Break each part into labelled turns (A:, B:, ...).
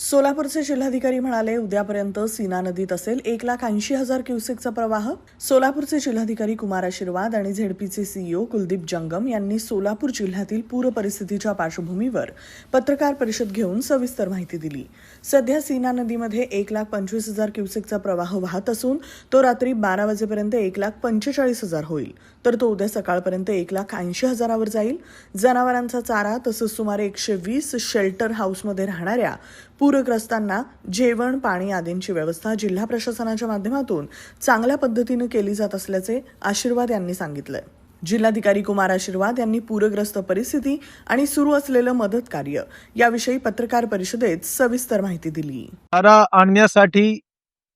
A: सोलापूरचे जिल्हाधिकारी म्हणाले उद्यापर्यंत सीना नदीत असेल एक लाख ऐंशी हजार क्युसेकचा प्रवाह. सोलापूरचे जिल्हाधिकारी कुमार आशीर्वाद आणि झेडपीचे सीईओ कुलदीप जंगम यांनी सोलापूर जिल्ह्यातील पूर परिस्थितीच्या पार्श्वभूमीवर पत्रकार परिषद घेऊन सविस्तर माहिती दिली. सध्या सीना नदीमध्ये एक लाख पंचवीस हजार क्युसेकचा प्रवाह वाहत असून तो रात्री बारा वाजेपर्यंत एक लाख पंचेचाळीस हजार होईल. तर तो उद्या सकाळपर्यंत एक लाख ऐंशी हजारावर जाईल. जनावरांचा चारा तसंच सुमारे एकशे वीस शेल्टर हाऊसमध्ये राहणाऱ्या पूरग्रस्तांना जेवण पाणी आदींची व्यवस्था जिल्हा प्रशासनाच्या माध्यमातून चांगल्या पद्धतीनं केली जात असल्याचे आशीर्वाद यांनी सांगितलंय. जिल्हाधिकारी कुमार आशीर्वाद यांनी पूरग्रस्त परिस्थिती आणि सुरू असलेलं मदत कार्य याविषयी पत्रकार परिषदेत सविस्तर माहिती दिली.
B: आणण्यासाठी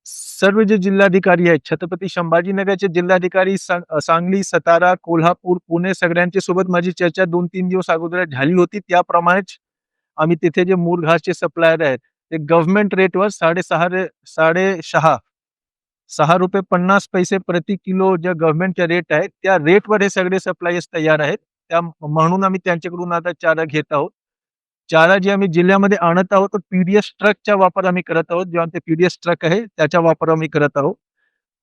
B: सर्व जे जिल्हाधिकारी आहेत छत्रपती संभाजीनगरचे जिल्हाधिकारी सांगली सातारा कोल्हापूर पुणे सगळ्यांच्या सोबत माझी चर्चा दोन तीन दिवस अगोदर झाली होती. त्याप्रमाणेच आम्ही तिथे जे मूळ घासचे सप्लायर आहेत ते गव्हर्नमेंट रेटवर साडेसहा रे साडेसहा सहा रुपये पन्नास पैसे प्रति किलो ज्या गव्हर्नमेंटच्या रेट आहेत त्या रेटवर हे सगळे सप्लायर्स तयार आहेत. त्या म्हणून आम्ही त्यांच्याकडून आता चारा घेत आहोत. चारा जे आम्ही जिल्ह्यामध्ये आणत आहोत तो पीडीएस ट्रकचा वापर आम्ही करत आहोत. जेव्हा ते पीडीएस ट्रक आहे त्याचा वापर आम्ही करत आहोत.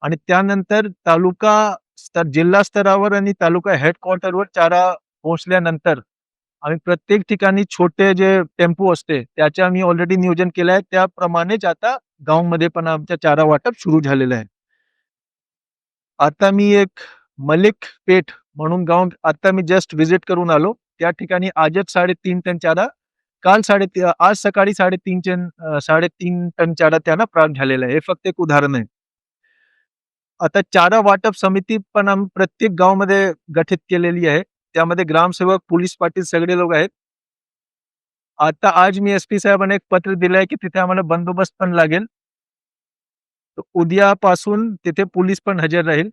B: आणि त्यानंतर तालुका स्तर जिल्हा स्तरावर आणि तालुका हेडक्वार्टरवर चारा पोहोचल्यानंतर आम्ही प्रत्येक ठिकाणी छोटे जे टेम्पो असते त्याचे आम्ही ऑलरेडी नियोजन केलं आहे त्याप्रमाणेच आता गावमध्ये पण आमच्या चारा वाटप सुरू झालेलं आहे. आता मी एक मलिक पेठ म्हणून गाव आता मी जस्ट व्हिजिट करून आलो. त्या ठिकाणी आजच साडेतीन टन चारा काल साडे आज सकाळी साडेतीन साडेतीन टन चारा त्यांना प्राप्त झालेला आहे. हे फक्त एक उदाहरण आहे. आता चारा वाटप समिती पण आम्ही प्रत्येक गावामध्ये गठीत केलेली आहे. त्यामध्ये ग्रामसेवक पोलीस पाटील सगळे लोक आहेत. आता आज मी एस पी साहेबांना एक पत्र दिलं आहे की तिथे आम्हाला बंदोबस्त पण लागेल. उद्यापासून तिथे पोलीस पण हजर राहील.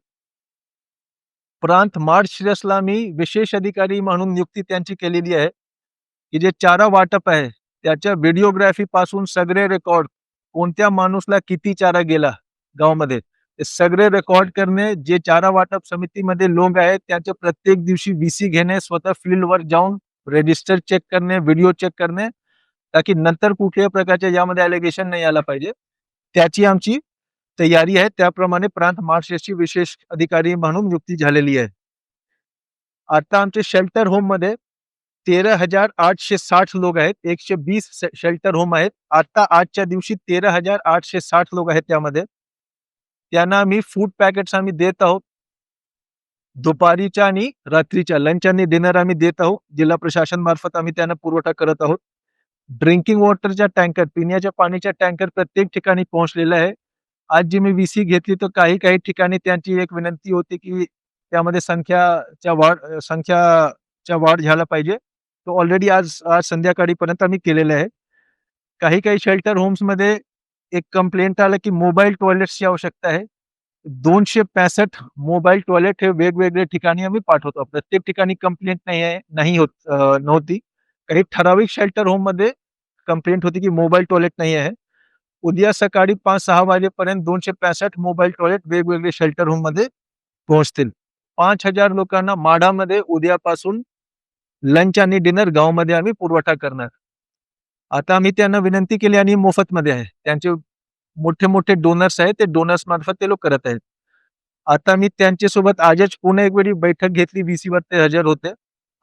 B: प्रांत मार्च श्रेयसला मी विशेष अधिकारी म्हणून नियुक्ती त्यांची केलेली आहे. की जे चारा वाटप आहे त्याच्या व्हिडिओग्राफी पासून सगळे रेकॉर्ड कोणत्या माणूसला किती चारा गेला गावामध्ये ते सगळे रेकॉर्ड करणे जे चारा वाटप समितीमध्ये लोक आहेत त्याचे प्रत्येक दिवशी व्हीसी घेणे स्वतः फील्डवर जाऊन रजिस्टर चेक करणे व्हिडिओ चेक करणे ताकी नंतर कुठल्याही प्रकारच्या यामध्ये अलिगेशन नाही आला पाहिजे. त्याची आमची तयारी आहे. त्याप्रमाणे प्रांत महाराष्ट्राची विशेष अधिकारी म्हणून नियुक्ती झालेली आहे. आता आमचे शेल्टर होममध्ये तेरा हजार आठशे साठ लोक आहेत. एकशे वीस शेल्टर होम आहेत. आता आजच्या दिवशी तेरा हजार आठशे साठ लोक आहेत त्यामध्ये. त्यांना आम्ही फूड पॅकेट्स आम्ही देत आहोत. दुपारीच्या आणि रात्रीच्या लंच आणि डिनर आम्ही देत आहोत. जिल्हा प्रशासन मार्फत आम्ही त्यांना पुरवठा करत आहोत. ड्रिंकिंग वॉटरच्या टँकर पिण्याच्या पाण्याच्या टँकर प्रत्येक ठिकाणी पोहोचलेला आहे. आज जी मी व्हीसी घेतली तर काही काही ठिकाणी त्यांची एक विनंती होती की त्यामध्ये संख्याच्या वाढ संख्याच्या वाढ झाला पाहिजे. तो ऑलरेडी आज आज संध्याकाळीपर्यंत आम्ही केलेला आहे. काही काही शेल्टर होम्समध्ये एक कंप्लेंट आलं की मोबाईल टॉयलेट्सची आवश्यकता आहे. दोनशे पॅसष्ट मोबाईल टॉयलेट हे वेगवेगळ्या ठिकाणी आम्ही पाठवतो. प्रत्येक ठिकाणी कंप्लेंट नाही आहे नाही होत नव्हती. काही ठराविक शेल्टर होममध्ये कंप्लेंट होती की मोबाईल टॉयलेट नाही आहे. उद्या सकाळी पाच सहा वाजेपर्यंत दोनशे पासष्ट मोबाईल टॉयलेट वेगवेगळे शेल्टर होममध्ये पोहोचतील. पाच हजार लोकांना माडामध्ये उद्यापासून लंच आणि डिनर गावामध्ये आम्ही पुरवठा करणार. आता आम्ही त्यांना विनंती केली आणि मोफत मध्ये आहे. त्यांचे मोठे मोठे डोनर्स आहेत. ते डोनर्स मार्फत ते लोक करत आहेत. आता मी त्यांच्यासोबत आजच पुन्हा एक वेळी बैठक घेतली. VC वर ते हजर होते.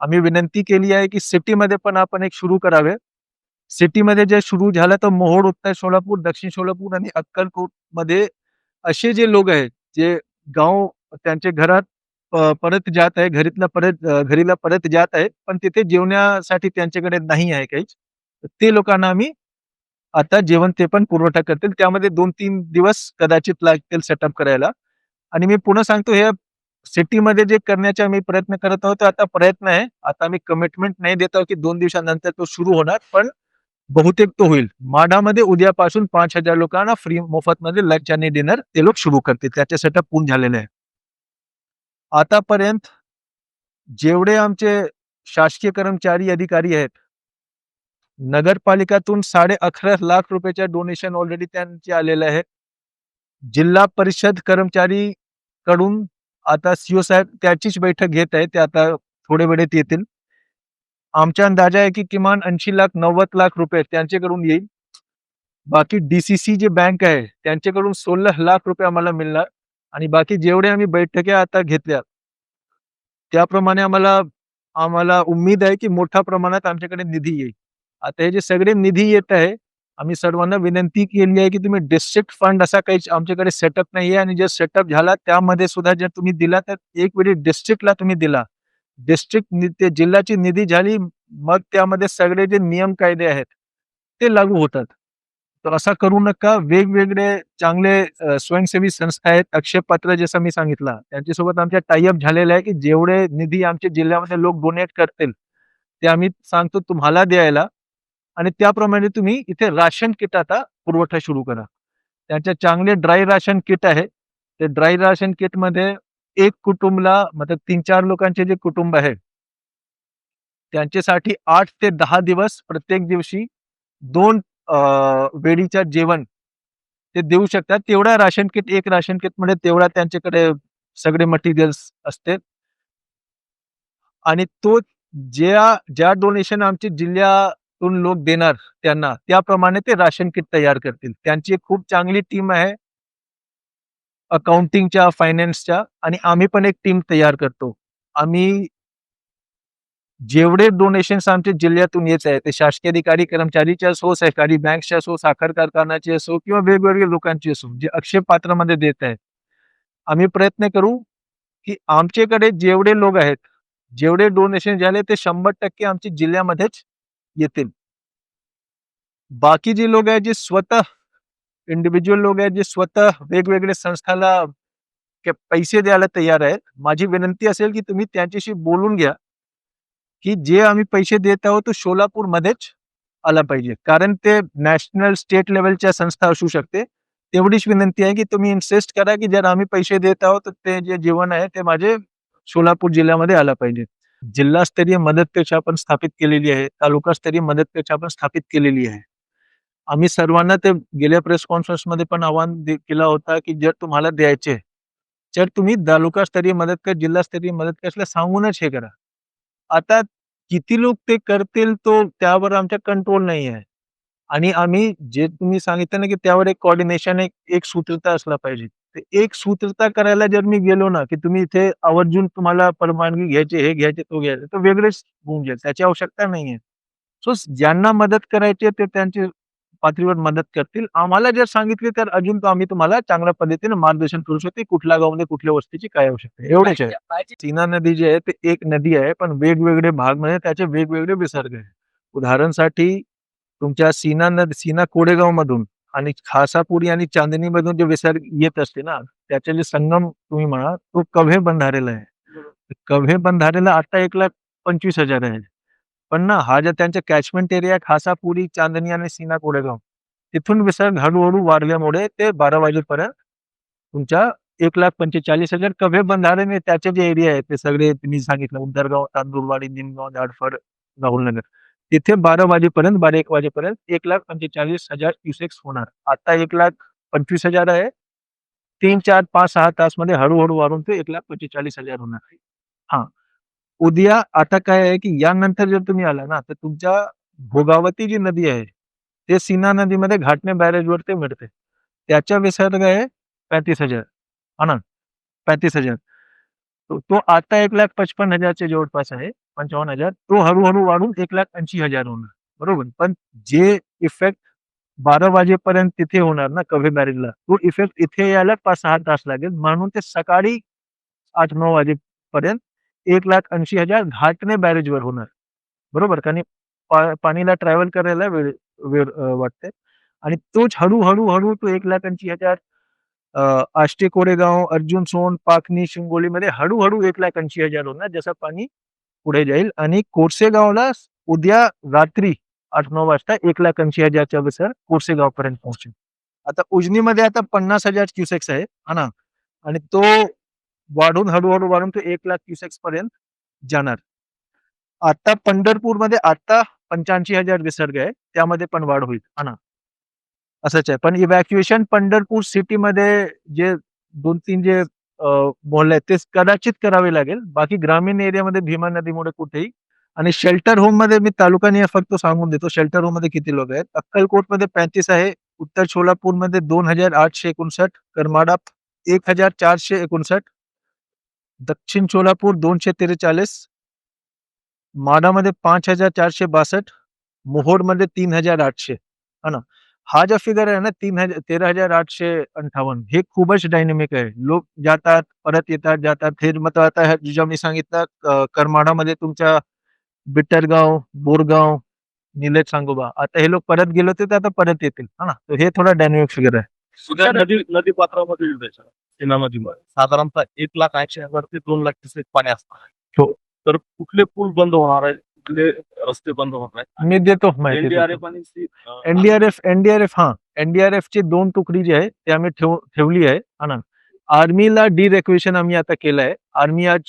B: आम्ही विनंती केली आहे की सिटीमध्ये पण आपण एक सुरू करावे. सिटीमध्ये जे सुरू झालं तर मोहोळ उत्तर सोलापूर दक्षिण सोलापूर आणि अक्कलकोटमध्ये असे जे लोक आहेत जे गाव त्यांचे घरात परत जात आहे घरीतला परत घरीला परत जात आहे पण तिथे जेवण्यासाठी त्यांच्याकडे नाही आहे काहीच. ते लोकांना आम्ही आता जेवण ते पण पुरवठा करतील. त्यामध्ये दोन तीन दिवस कदाचित लागतील सेटअप करायला. आणि मी पुन्हा सांगतो हे सिटीमध्ये जे करण्याचा मी प्रयत्न करत आहोत आता प्रयत्न आहे. आता मी कमिटमेंट नाही देत आहोत की दोन दिवसानंतर तो सुरू होणार पण बहुतेक तो होईल. माडामध्ये उद्यापासून पाच हजार लोकांना फ्री मोफत मध्ये लंच आणि डिनर ते लोक सुरू करतील. त्याचे सेटअप पूर्ण झालेले आहे. आतापर्यंत जेवढे आमचे शासकीय कर्मचारी अधिकारी आहेत नगरपालिकातून साडे अकरा लाख रुपयाच्या डोनेशन ऑलरेडी त्यांचे आलेले आहे जिल्हा परिषद कर्मचारी कडून आता सीओ साहेब त्याचीच बैठक घेत आहे ते आता थोडे वेळेत येतील. आमचा अंदाजा आहे की किमान ऐंशी लाख नव्वद लाख रुपये त्यांच्याकडून येईल. बाकी डीसीसी जे बँक आहे त्यांच्याकडून सोळा लाख रुपये आम्हाला मिळणार. आणि बाकी जेवढे आम्ही बैठक्या आता घेतल्या त्याप्रमाणे आम्हाला आम्हाला उम्मीद आहे की मोठ्या प्रमाणात आमच्याकडे निधी येईल. आता हे जे सगळे निधी येत आहे आम्ही सर्वांना विनंती केली आहे की तुम्ही डिस्ट्रिक्ट फंड असा काही आमच्याकडे सेटअप नाही आहे आणि जर सेटअप झाला त्यामध्ये सुद्धा जर तुम्ही दिला तर एक वेळी डिस्ट्रिक्टला तुम्ही दिला. डिस्ट्रिक्ट ते जिल्ह्याची निधी झाली मग त्यामध्ये सगळे जे नियम कायदे आहेत ते लागू होतात. तर असा करू नका. वेगवेगळे चांगले स्वयंसेवी संस्था आहेत. अक्षय पात्र जसं मी सांगितलं त्यांच्यासोबत आमच्या टायअप झालेला आहे की जेवढे निधी आमच्या जिल्ह्यामध्ये लोक डोनेट करतील ते आम्ही सांगतो तुम्हाला द्यायला आणि त्याप्रमाणे तुम्ही इथे राशन किट आता पुरवठा सुरू करा. त्यांचे चांगले ड्राय राशन किट आहे. ते ड्राय राशन किटमध्ये एक कुटुंबला मतलब तीन चार लोकांचे जे कुटुंब आहे त्यांच्यासाठी आठ ते दहा दिवस प्रत्येक दिवशी दोन वेळीच्या जेवण ते देऊ शकतात. तेवढा राशन किट एक राशन किटमध्ये तेवढा त्यांच्याकडे सगळे मटेरियल्स असते. आणि तो ज्या ज्या डोनेशन आमच्या जिल्ह्यातून लोक देणार त्यांना त्याप्रमाणे ते राशन किट तयार करतील. त्यांची एक खूप चांगली टीम आहे. अकाउंटिंगच्या फायनान्सच्या आणि आम्ही पण एक टीम तयार करतो. आम्ही जेवढे डोनेशन्स आमच्या जिल्ह्यातून येत आहे ते शासकीय अधिकारी कर्मचारीचे असो सहकारी बँकचे असो साखर कारखान्याचे असो किंवा वेगवेगळ्या लोकांचे असो जे अक्षय पात्रामध्ये देत आहेत. आम्ही प्रयत्न करू की आमच्याकडे जेवढे लोक आहेत जेवढे डोनेशन झाले ते शंभर टक्के आमच्या जिल्ह्यामध्येच येतील. बाकी जे लोक आहेत जे स्वतः इंडिव्हिज्युअल लोक आहेत जे स्वतः वेगवेगळ्या संस्थाला पैसे द्यायला तयार आहेत माझी विनंती असेल की तुम्ही त्यांच्याशी बोलून घ्या. की जे आम्ही पैसे देत आहोत तो सोलापूरमध्येच आला पाहिजे. कारण ते नॅशनल स्टेट लेवलच्या संस्था असू शकते. तेवढीच विनंती आहे की तुम्ही इन्सिस्ट करा की जर आम्ही पैसे देत आहोत तर ते जे जीवन आहे ते माझे सोलापूर जिल्ह्यामध्ये आला पाहिजे. जिल्हास्तरीय मदत कक्ष आपण स्थापित केलेली आहे. तालुकास्तरीय मदत कक्ष आपण स्थापित केलेली आहे. आम्ही सर्वांना ते गेल्या प्रेस कॉन्फरन्समध्ये पण आवाहन केला होता की जर तुम्हाला द्यायचे तर तुम्ही तालुकास्तरीय मदत कक्ष जिल्हास्तरीय मदत कक्षला सांगूनच हे करा. आता किती लोक ते करतील तो त्यावर आमच्या कंट्रोल नाही आहे आणि आम्ही जे तुम्ही सांगितलं ना की त्यावर एक कॉर्डिनेशन एक एक सूत्रता असला पाहिजे. ते एक सूत्रता करायला जर मी गेलो ना की तुम्ही इथे आवर्जून तुम्हाला परवानगी घ्यायची हे घ्यायचे तो घ्यायचे तर वेगळेच होऊन जाईल त्याची आवश्यकता नाही आहे सो ज्यांना मदत करायची ते त्यांची पातळीवर मदत करतील. आम्हाला जर सांगितले तर अजून आम्ही तुम्हाला चांगल्या पद्धतीने मार्गदर्शन करू शकतो. कुठल्या गावामध्ये कुठल्या वस्तीची काय आवश्यकता आहे. एवढेच आहे. सीना नदी जी आहे ते एक नदी आहे पण वेगवेगळे भागमध्ये त्याचे वेगवेगळे विसर्ग आहे. उदाहरणसाठी तुमच्या सीना नदी सीना कोडेगाव मधून आणि खासापुरी आणि चांदणी मधून जे विसर्ग येत असते ना त्याचे जे संगम तुम्ही म्हणा तो कव्हे बंधारेला आहे. कव्हे बंधारेला आता एक लाख पंचवीस हजार आहे. पण ना हा ज्या त्यांच्या कॅचमेंट एरिया खासापुरी चांदणी आणि सीना कोडेगाव. तिथून विसर्ग हळूहळू वाढल्यामुळे ते बारा वाजेपर्यंत तुमच्या एक लाख पंचेचाळीस हजार कव्हे बंधारे त्याचे जे एरिया आहेत ते सगळे मी सांगितलं उंदरगाव तांदूरवाडी निमगाव झाडफळ राहुलनगर. तिथे बारा वाजेपर्यंत बारा एक वाजेपर्यंत एक लाख पंचेचाळीस हजार क्युसेक्स होणार. आता एक लाख पंचवीस हजार आहे. तीन चार पाच सहा तासमध्ये हळूहळू वाढून ते एक लाख पंचेचाळीस हजार होणार. आहे हा. उद्या आता काय आहे की यानंतर जर तुम्ही आला ना, तर तुमच्या भोगावती जी नदी आहे, ते सीना नदीमध्ये घाटणे बॅरेजवर ते मिळते. त्याच्या विसर्ग आहे? पॅतीस हज़ार. हा ना? पॅतीस हज़ार. तो तो आता एक लाख पचपन हजारच्या जवळपास आहे, पंचावन्न हज़ार. तो हळूहळू वाढून एक लाख ऐंशी हज़ार होणार. बरोबर? पण जे इफ़ेक्ट बारा वाजेपर्यंत तिथे होणार ना, कव्हे बॅरेजला तो इफ़ेक्ट इथे यायला पाच सहा तास लागेल. म्हणून ते सकाळी आठ नऊ वाजेपर्यंत एक लाख ऐंशी हजार घाटने बॅरेजवर होणार. बरोबर? कारण पा- पाणीला ट्रॅव्हल करायला वेळ वेळ वाटते. आणि तोच हळूहळू हळू तो एक लाख ऐंशी हजार आष्टे कोरेगाव अर्जुन सोन पाकनी शिंगोलीमध्ये हळूहळू एक लाख ऐंशी हजार होणार जसं पाणी पुढे जाईल. आणि कोरसेगावला उद्या रात्री आठ नऊ वाजता एक लाख ऐंशी हजारच्या बसर कोरसेगाव पर्यंत पोहोचेल. आता उजनीमध्ये आता पन्नास हजार क्युसेक्स आहे हा ना? आणि तो वाढून हळूहळू वाढून तो एक लाख क्युसेक्स पर्यंत जाणार. आता पंढरपूरमध्ये आता पंच्याऐंशी हजार विसर्ग आहे. त्यामध्ये पण वाढ होईल. आणा असंच आहे. पण इव्हॅक्युएशन पंढरपूर सिटीमध्ये जे दोन तीन जे मोहल्ले आहेत ते कदाचित करावे लागेल. बाकी ग्रामीण एरियामध्ये भीमा नदीमुळे कुठेही. आणि शेल्टर होममध्ये मी तालुकाने फक्त सांगून देतो शेल्टर होममध्ये किती लोक आहेत? अक्कलकोटमध्ये आहे. उत्तर सोलापूरमध्ये दोन हजार आठशे एकोणसाठ. करमाडा एक हजार चारशे एकोणसाठ. दक्षिण सोलापूर दोनशे त्रेचाळीस माडामध्ये पाच हजार चारशे बासष्ट मोहोडमध्ये तीन हजार आठशे. हा ना? हा जो फिगर आहे ना तीन हजार तेरा हजार आठशे अंठावन्न. हे खूपच डायनेमिक आहे. लोक जातात परत येतात जातात. हे मग आता ह्या मी सांगितलं करमाडामध्ये तुमच्या बिट्टरगाव बोरगाव निलेश सांगोबा. आता हे लोक परत गेले होते तर आता परत येतील. हा ना? हे थोडा डायनेमिक फिगर आहे.
C: नदी नदी पात्रामध्ये सीना नदीमध्ये साधारणतः एक लाख ऐंशी हजार ते दोन लाख क्युसेक पाणी असणार
B: हो.
C: तर कुठले पूल बंद होणार आहे कुठले रस्ते बंद होणार आहे
B: मी देतो माहिती
C: एनडीआरएफ आणि सी- अं,
B: एनडीआरएफ एनडीआरएफ हा. एनडीआरएफ ची दोन तुकडी जी आहे ते आम्ही ठेव ठेवली आहे. हा ना. आर्मीला डिरेक्वेशन आम्ही आता केलं आहे. आर्मी आज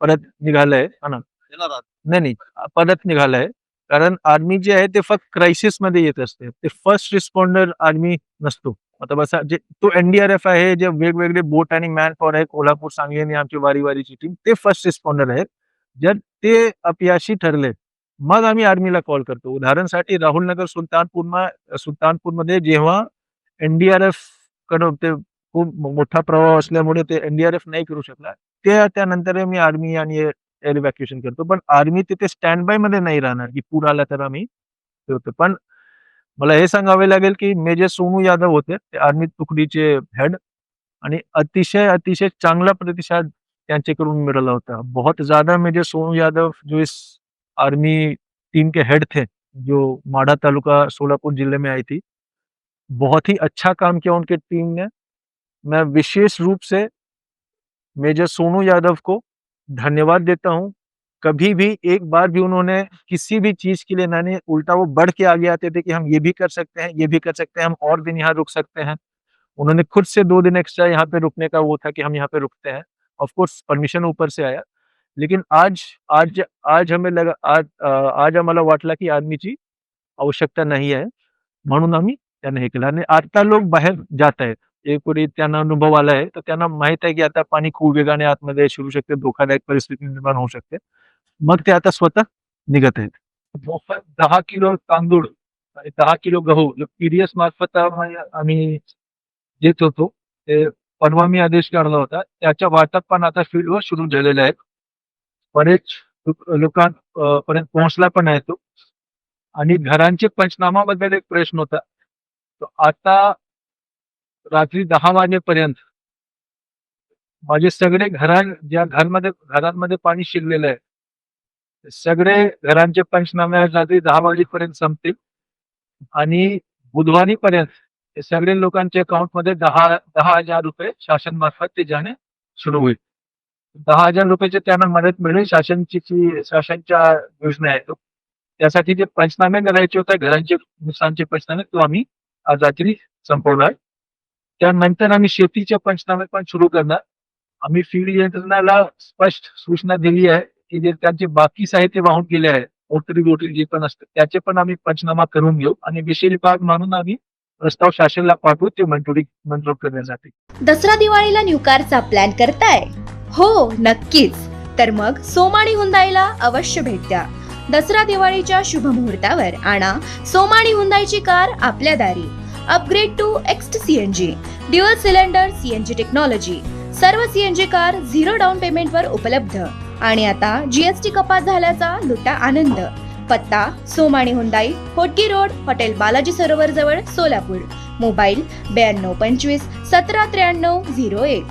B: परत निघालंय
C: येणार आहेत.
B: नाही नाही. परत निघालंय कारण आर्मी जे आहे ते फक्त क्रायसिसमध्ये येत असते. ते फर्स्ट रिस्पॉन्डर आर्मी नसतो. आता बस जे तो एनडीआरएफ आहे जे वेगवेगळे बोट आणि मॅन पॉवर आहे कोल्हापूर सांगली आणि आमची वारी वारीची टीम ते फर्स्ट रिस्पॉन्डर आहेत. जर ते अपयाशी ठरले मग आम्ही आर्मीला कॉल करतो. उदाहरणसाठी राहुल नगर सुलतानपूर सुलतानपूरमध्ये जेव्हा एनडीआरएफकडून ते खूप मोठा प्रभाव असल्यामुळे ते एनडीआरएफ नाही करू शकला ते त्यानंतर मी आर्मी आणि एअर इव्हॅक्युएशन करतो. पण आर्मी तिथे स्टँड बायमध्ये नाही राहणार की पूर आला तर आम्ही ठेवतो. पण मला हे सांगावे लागेल की मेजर सोनू यादव होते ते आर्मी तुकडीचे हेड आणि अतिशय अतिशय चांगला प्रतिसाद त्यांच्याकडून मिळाला होता. बहुत ज्यादा मेजर सोनू यादव जो इस आर्मी टीम के हेड थे जो माढा तालुका सोलापुर जिले में आई थी बहुत ही अच्छा काम किया उनके टीम ने। मैं विशेष रूप से मेजर सोनू यादव को धन्यवाद देता हूँ। कभी भी एक बार भी उन्होंने किसी भी चीज के लिए मैंने उल्टा वो बढ़ के आगे आते थे कि हम ये भी कर सकते हैं ये भी कर सकते हैं हम और दिन यहाँ रुक सकते हैं। उन्होंने खुद से दो दिन एक्स्ट्रा यहाँ पे रुकने का वो था कि हम यहाँ पे रुकते हैं। ऑफ कोर्स परमिशन ऊपर से आया। लेकिन आज आज आज हमें लगा आज आज आम्हाला वाटला की आर्मीची आवश्यकता नाही आहे म्हणून आम्ही त्यांना हे केलं आणि आता लोक बाहेर जात आहेत एक कोणी त्यांना अनुभव आला आहे तर त्यांना माहीत आहे की आता पाणी खूप वेगाने आतमध्ये शिरू शकते हो धोकादायक परिस्थिती निर्माण होऊ शकते मग ते आता स्वतः निघत आहेत. मोफत दहा किलो तांदूळ आणि दहा किलो गहू पीडीएस मार्फत आम्ही देत होतो. ते परवा मी आदेश काढला होता. त्याच्या वाटप पण आता फील्डवर सुरू झालेले आहेत. बरेच लोकां पर्यंत पोहोचला पण आहे तो. आणि घरांचे पंचनामाबद्दल एक प्रश्न होता. तो आता रात्री दहा वाजेपर्यंत माझे सगळे घरां ज्या घरमध्ये घरांमध्ये पाणी शिरलेलं आहे सगळे घरांचे पंचनामे रात्री दहा वाजेपर्यंत संपतील. आणि बुधवारी पर्यंत हे सगळे लोकांच्या अकाउंटमध्ये दहा दहा हजार रुपये शासन मार्फत ते जाणे सुरू होईल. दहा हजार रुपयाचे त्यांना मदत मिळेल शासनची जी शासनच्या योजना आहे तो त्यासाठी जे पंचनामे करायचे होते घरांचे नुकसानचे पंचनामे तो आम्ही आज रात्री संपवणार. त्यानंतर आम्ही शेतीचे पंचनामे पण सुरू करणार. आम्ही फील्ड यंत्रणाला स्पष्ट सूचना दिली आहे. की जे त्यांचे बाकी साहित्य वाहून गेले आहे मोटरी बोटरी जे पण असतं त्याचे पण आम्ही पंचनामा करून घेऊ आणि विषय विभाग म्हणून आम्ही प्रस्ताव शासनाला पाठवू ते मंजुरी मंजूर करण्यासाठी.
D: दसरा दिवाळीला न्यू कारचा प्लॅन करताय? हो नक्कीच. तर मग सोमाणी हुंदाईला अवश्य भेट द्या. दसरा दिवाळीच्या शुभ मुहूर्तावर आणा सोमाणी हुंदाईची कार आपल्या दारी. Upgrade to Xcent CNG dual cylinder CNG technology सर्व सीएनजी कार झिरो डाऊन पेमेंटवर उपलब्ध. आणि आता जीएसटी कपात झाल्याचा लुटा आनंद. पत्ता Somani Hyundai Hotgi road hotel Balaji Sarovar जवळ सोलापूर. मोबाईल ब्याण्णव पंचवीस सतरा त्र्याण्णव झिरो एक.